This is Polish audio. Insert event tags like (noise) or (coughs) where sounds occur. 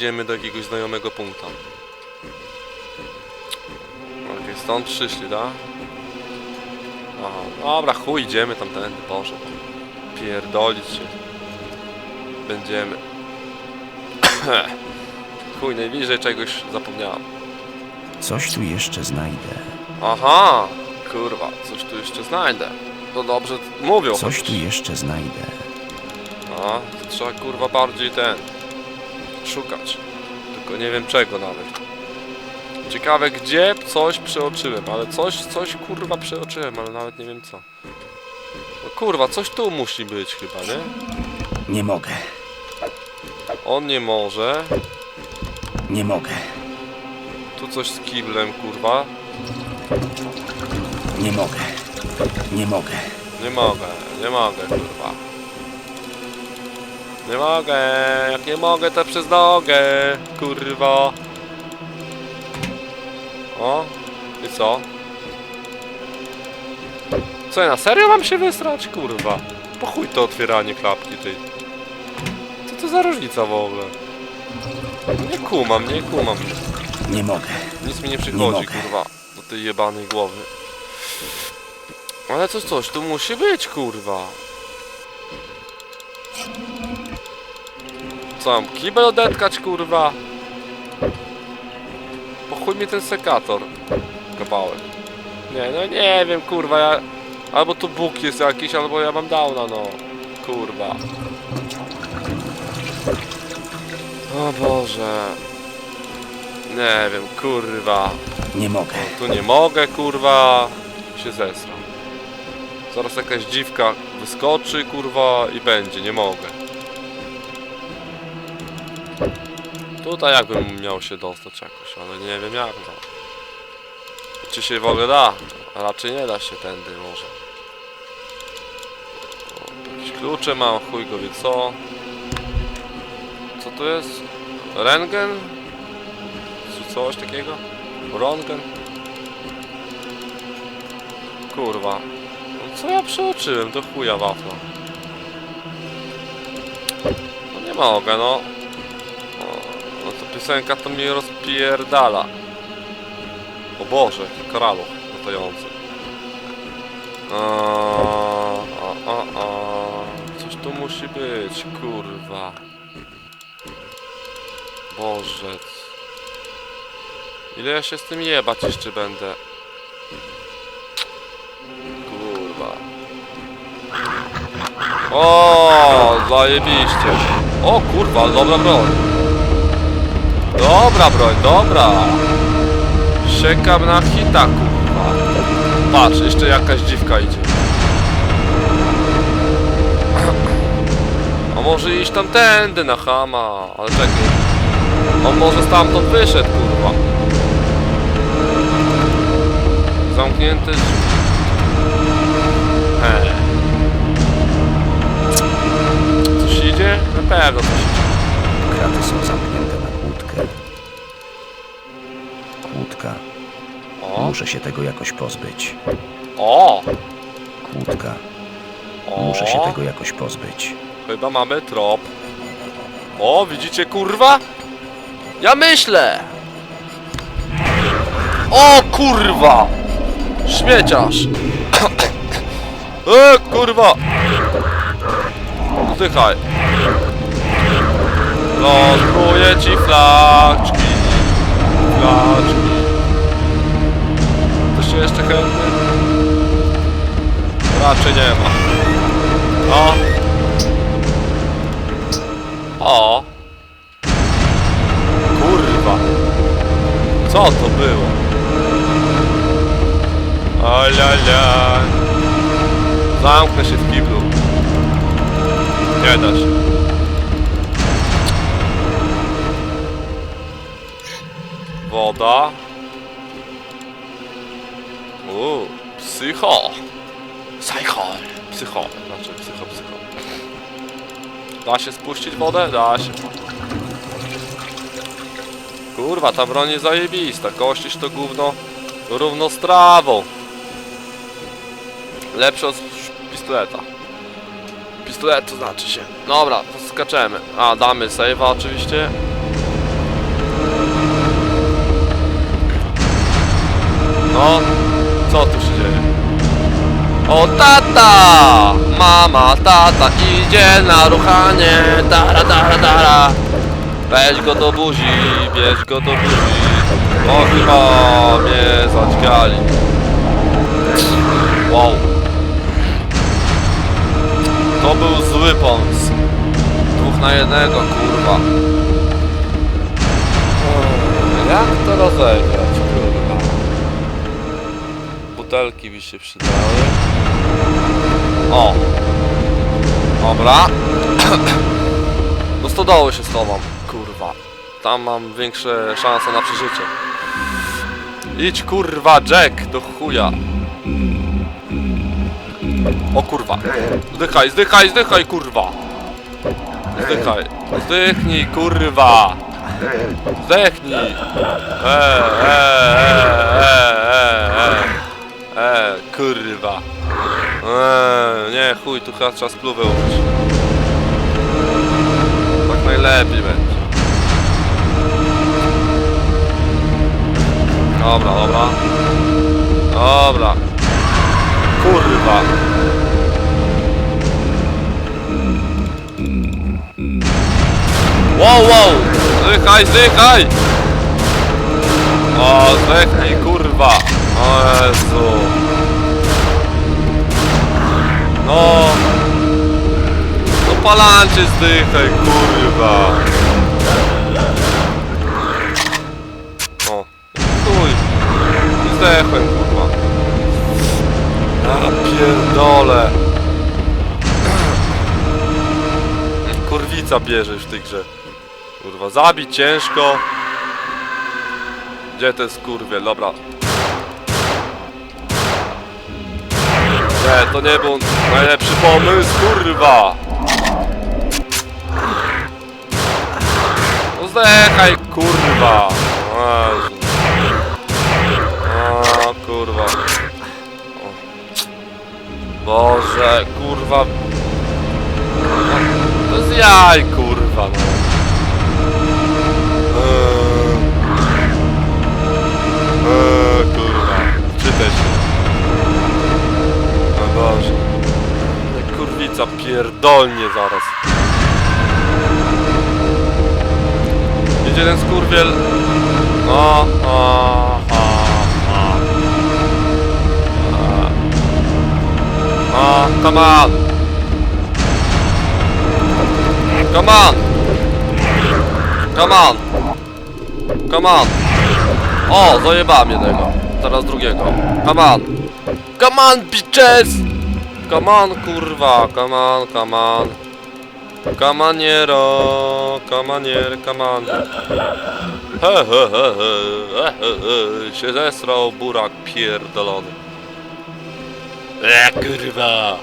Idziemy do jakiegoś znajomego punkta. Okej, stąd przyszli, tak? Aha, dobra, chuj, idziemy tamtędy, Boże. Pierdolić się. Będziemy. (coughs) chuj, najbliżej czegoś zapomniałem. Coś tu jeszcze znajdę. Aha, kurwa, coś tu jeszcze znajdę. To dobrze mówią. Coś chociaż. tu jeszcze znajdę. A, trzeba kurwa bardziej ten. Szukać. Tylko nie wiem czego nawet. Ciekawe gdzie coś przeoczyłem, ale coś, coś kurwa przeoczyłem, ale nawet nie wiem co. No kurwa, coś tu musi być chyba, nie? Nie mogę. On nie może. Nie mogę. Tu coś z kiblem, kurwa. Nie mogę. Nie mogę. Nie mogę, nie mogę, kurwa. Nie mogę, jak nie mogę, to przez nogę, kurwa. O, i co? Co, ja na serio mam się wysrać, kurwa? Po chuj to otwieranie klapki, tej. Co to za różnica w ogóle? Nie kumam, nie kumam. Nie mogę. Nic mi nie Nie przychodzi, mogę. kurwa, do tej jebanej głowy. Ale coś, coś tu musi być, kurwa. Co mam, kibel odetkać, kurwa? Po chuj mi ten sekator. Kawałek. Nie, no nie wiem, kurwa, ja... Albo tu Bóg jest jakiś, albo ja mam downa, no. Kurwa. O Boże. Nie wiem, kurwa. Nie mogę. Tu nie mogę, kurwa. Się zesram. Zaraz jakaś dziwka wyskoczy, kurwa, i będzie, nie mogę. Tutaj jakbym miał się dostać jakoś, ale nie wiem jak, no. Czy się w ogóle da? Raczej nie da się tędy może. O, jakieś klucze mam, chuj go wie co. Co to jest? Rengen? Czy coś takiego? Rongen? Kurwa. No co ja przeoczyłem? To chuja wafla. No nie mogę, no. No to piosenka to mnie rozpierdala. O Boże, koralów latający. A, a, a, a. Coś tu musi być, kurwa. Boże. Ile ja się z tym jebać jeszcze będę? Kurwa. O, zajebiście. O kurwa, dobra broń. Dobra broń, dobra. Siekam na hita, kurwa. Patrz, jeszcze jakaś dziwka idzie. A może iść tamtędy na chama, ale czekaj. On może stamtąd wyszedł, kurwa. Zamknięty. He. Coś idzie? Na pewno coś Muszę się tego jakoś pozbyć. o, Kłódka. o. Muszę się tego jakoś pozbyć. Chyba mamy trop. O, widzicie kurwa? Ja myślę! O kurwa! Śmieciarz! (coughs) E kurwa! Zdychaj! Rozbruję ci flaczki! Flaczki! Jeszcze chętny? Raczej nie ma. O! O! Kurwa! Co to było? Alala! Zamknę się w kiblu. Nie da się. Woda. Psycho! Psycho! Psycho, znaczy psycho, psycho. Da się spuścić wodę? Da się. Kurwa, ta broń jest zajebista. Kościsz to gówno równo z trawą. Lepsze od pistoleta. Pistolet to znaczy się. Dobra, to skaczemy. A, damy save'a oczywiście. No, co tu się o tata! Mama, tata idzie na ruchanie, dara, dara, dara. Weź go do buzi, bierz go do buzi. O chyba mnie zadźgali. Wow. To był zły pomysł. Dwóch na jednego, kurwa. Jak to rozegrać, kurwa? Butelki by się przydały. O! Dobra. (clears throat) Do stodoły się schowam, kurwa. Tam mam większe szanse na przeżycie. Idź kurwa, Jack, do chuja. O kurwa. Zdychaj, zdychaj, zdychaj, kurwa. Zdychaj. Zdychnij, kurwa. Zdechnij. Eee, eee, Eee, nie, chuj, tu chyba trzeba spluwę użyć. Tak najlepiej będzie. Dobra, dobra. Dobra. Kurwa. Wow, wow! Zdychaj, zdychaj! O, zdechnij, kurwa! O Jezu! No! No palancie zdychaj, kurwa! O, chuj! Zdechłem, kurwa. Ja pierdolę! Kurwica bierzesz w tej grze. Kurwa, zabić ciężko. Gdzie to jest kurwie? Dobra. To nie był najlepszy pomysł, kurwa! No zdechaj, kurwa! Jezu. O, kurwa. Boże, kurwa. To z jaj, kurwa, no. No, Kurwica pierdolnie zaraz. Idzie ten skurwiel. O, o, o, o. O, come on. Come on. Come on. Come on. O, zajebałem jednego. Teraz drugiego. Come on. Come on, bitches! Come on, kurwa. Come on, come on. Kamaniero, kamanier, kaman. He, he, he, he, he, he, się zesrał burak pierdolony. E, kurwa.